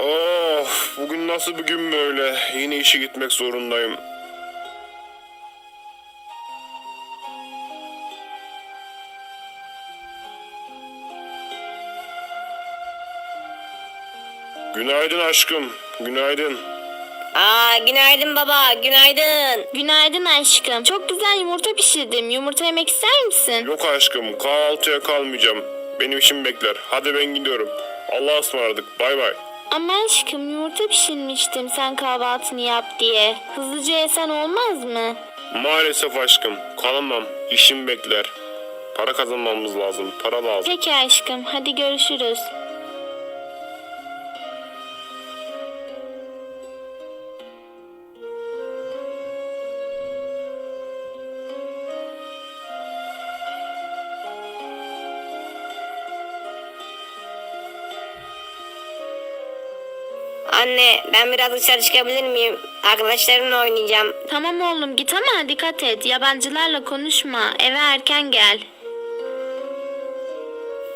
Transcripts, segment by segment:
Of bugün nasıl bir gün böyle? Yine işe gitmek zorundayım. Günaydın aşkım. Günaydın. Aa günaydın baba günaydın. Günaydın aşkım. Çok güzel yumurta pişirdim. Yumurta yemek ister misin? Yok aşkım kahvaltıya kalmayacağım. Benim işim bekler. Hadi ben gidiyorum. Allah'a ısmarladık. Bay bay. Ama aşkım yumurta pişirmiştim sen kahvaltını yap diye. Hızlıca yesen olmaz mı? Maalesef aşkım. Kalamam. İşim bekler. Para kazanmamız lazım. Para lazım. Peki aşkım hadi görüşürüz. Anne ben biraz dışarı çıkabilir miyim? Arkadaşlarımla oynayacağım. Tamam oğlum git ama dikkat et. Yabancılarla konuşma. Eve erken gel.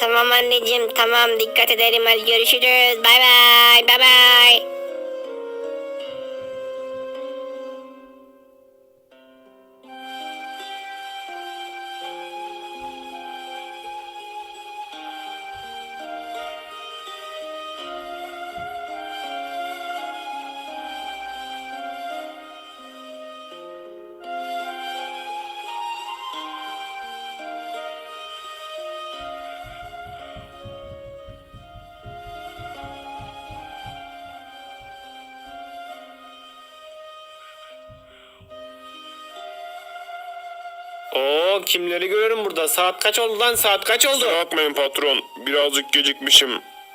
Tamam anneciğim tamam dikkat ederim hadi görüşürüz. Bay bay bay bay. Oo kimleri görüyorum burada? Saat kaç oldu lan? Saat kaç oldu? Kusura bakmayın patron. Birazcık gecikmişim.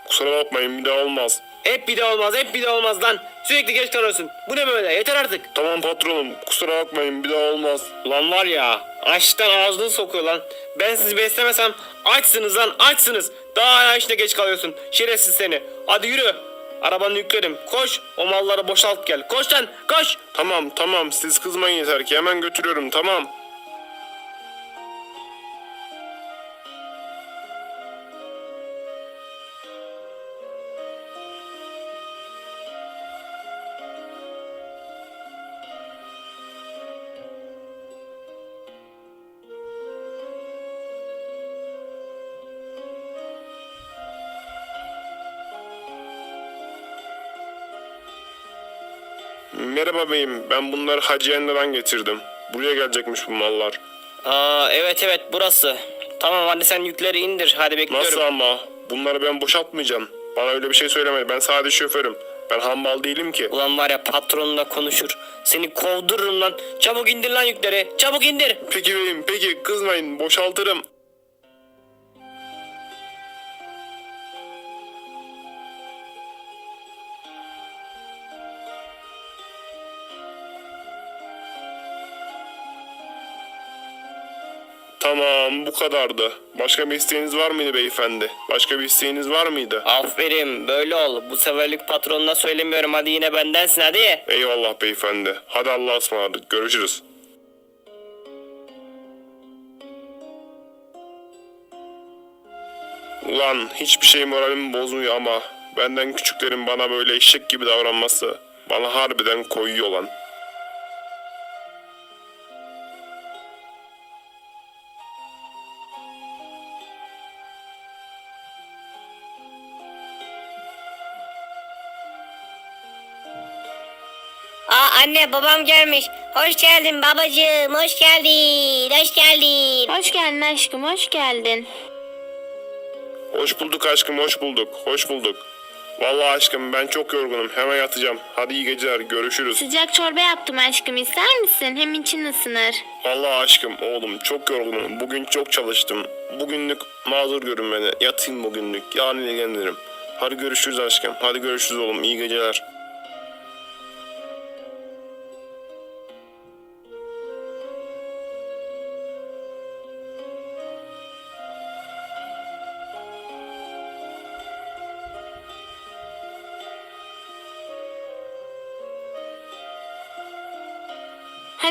Kusura bakmayın bir daha olmaz. Hep bir de olmaz, hep bir de olmaz lan. Sürekli geç kalıyorsun. Bu ne böyle? Yeter artık. Tamam patronum. Kusura bakmayın bir daha olmaz. Lan var ya, açlıktan ağzını sokuyor lan. Ben sizi beslemesem açsınız lan, açsınız. Daha hala işte geç kalıyorsun. Şerefsiz seni. Hadi yürü. Arabanı yükledim. Koş. O malları boşalt gel. Koş lan, koş. Tamam tamam siz kızmayın yeter ki hemen götürüyorum tamam. Merhaba beyim ben bunları Hacı Ender'den getirdim. Buraya gelecekmiş bu mallar. Aa evet evet burası. Tamam hadi sen yükleri indir. Hadi bekliyorum. Nasıl ama? Bunları ben boşaltmayacağım. Bana öyle bir şey söylemedi. Ben sadece şoförüm. Ben hambal değilim ki. Ulan var ya patronla konuşur. Seni kovdururum lan. Çabuk indir lan yükleri. Çabuk indir. Peki beyim peki kızmayın boşaltırım. Tamam bu kadardı. Başka bir isteğiniz var mıydı beyefendi? Başka bir isteğiniz var mıydı? Aferin böyle ol. Bu seferlik patronuna söylemiyorum. Hadi yine bendensin hadi. Eyvallah beyefendi. Hadi Allah'a ısmarladık. Görüşürüz. Ulan hiçbir şey moralimi bozmuyor ama benden küçüklerin bana böyle eşek gibi davranması bana harbiden koyuyor lan. Anne babam gelmiş. Hoş geldin babacığım hoş geldin hoş geldin. Hoş geldin aşkım hoş geldin. Hoş bulduk aşkım hoş bulduk. Hoş bulduk. Vallahi aşkım ben çok yorgunum. Hemen yatacağım. Hadi iyi geceler. Görüşürüz. Sıcak çorba yaptım aşkım ister misin? Hem için ısınır. Vallahi aşkım oğlum çok yorgunum. Bugün çok çalıştım. Bugünlük mazur görün beni. Yatayım bugünlük. Yarın ilgilenirim. Hadi görüşürüz aşkım. Hadi görüşürüz oğlum. İyi geceler.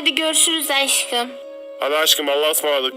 Hadi görüşürüz aşkım. Hadi aşkım Allah'a ısmarladık.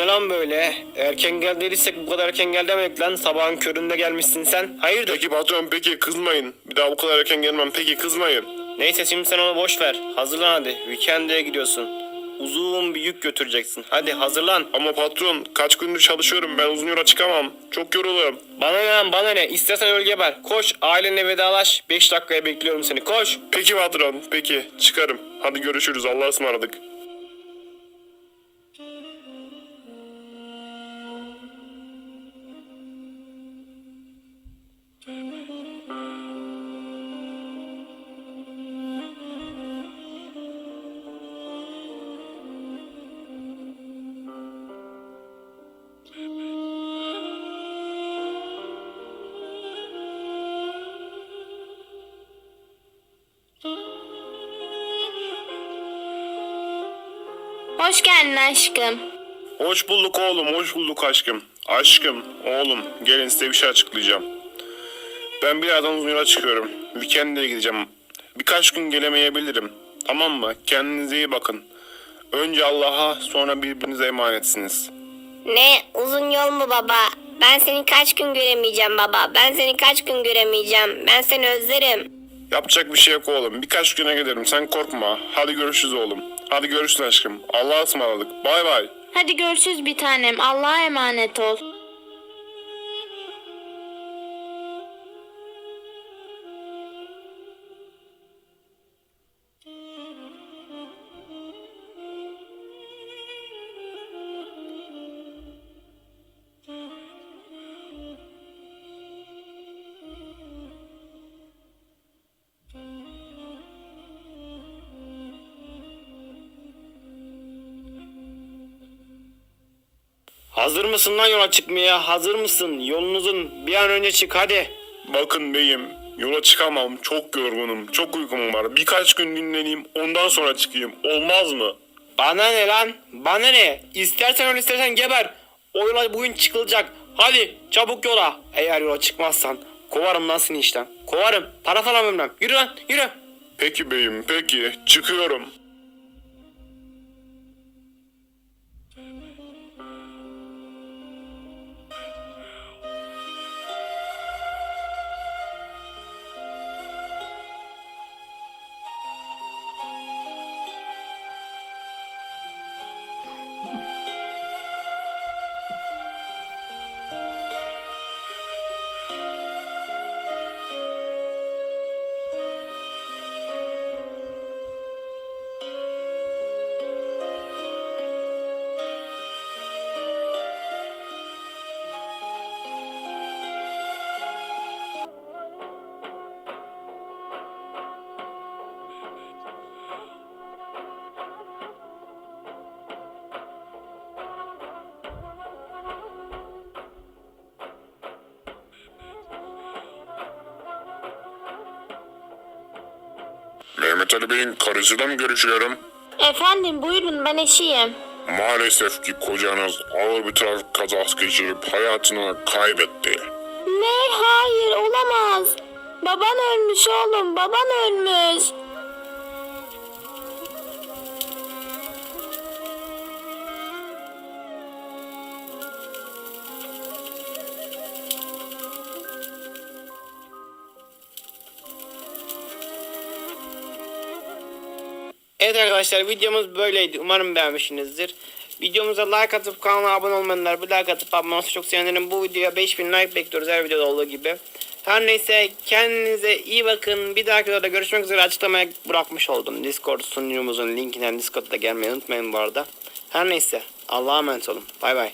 Ne lan böyle? Erken gel dediysek bu kadar erken gel demedik lan. Sabahın köründe gelmişsin sen. Hayırdır? Peki patron peki kızmayın. Bir daha bu kadar erken gelmem peki kızmayın. Neyse şimdi sen onu boş ver. Hazırlan hadi. Weekend'e gidiyorsun. Uzun bir yük götüreceksin. Hadi hazırlan. Ama patron kaç gündür çalışıyorum ben uzun yola çıkamam. Çok yoruluyorum. Bana ne lan bana ne? İstersen öl geber. Koş ailenle vedalaş. 5 dakikaya bekliyorum seni. Koş. Peki patron peki çıkarım. Hadi görüşürüz Allah'a ısmarladık. Hoş geldin aşkım. Hoş bulduk oğlum, hoş bulduk aşkım. Aşkım, oğlum, gelin size bir şey açıklayacağım. Ben birazdan uzun yola çıkıyorum. Weekend'e gideceğim. Birkaç gün gelemeyebilirim. Tamam mı? Kendinize iyi bakın. Önce Allah'a, sonra birbirinize emanetsiniz. Ne uzun yol mu baba? Ben seni kaç gün göremeyeceğim baba. Ben seni kaç gün göremeyeceğim. Ben seni özlerim. Yapacak bir şey yok oğlum. Birkaç güne gelirim. Sen korkma. Hadi görüşürüz oğlum. Hadi görüşürüz aşkım. Allah'a ısmarladık. Bay bay. Hadi görüşürüz bir tanem. Allah'a emanet ol. Hazır mısın lan yola çıkmaya? Hazır mısın? Yolunuzun bir an önce çık hadi. Bakın beyim. Yola çıkamam. Çok yorgunum. Çok uykum var. Birkaç gün dinleneyim. Ondan sonra çıkayım. Olmaz mı? Bana ne lan? Bana ne? İstersen öl istersen geber. O yola bugün çıkılacak. Hadi çabuk yola. Eğer yola çıkmazsan kovarım lan seni işten. Kovarım. Para falan vermem. Yürü lan yürü. Peki beyim. Peki. Çıkıyorum. Mehmet Ali Bey'in karısıyla mı görüşüyorum? Efendim buyurun ben eşiyim. Maalesef ki kocanız ağır bir trafik kazası geçirip hayatını kaybetti. Ne? Hayır olamaz. Baban ölmüş oğlum. Baban ölmüş. Evet arkadaşlar videomuz böyleydi. Umarım beğenmişsinizdir. Videomuza like atıp kanala abone olmayanlar bir like atıp abone olursa çok sevinirim. Bu videoya 5000 like bekliyoruz her videoda olduğu gibi. Her neyse kendinize iyi bakın. Bir dahaki videoda görüşmek üzere açıklamaya bırakmış oldum. Discord sunucumuzun linkinden Discord'da gelmeyi unutmayın bu arada. Her neyse Allah'a emanet olun. Bay bay.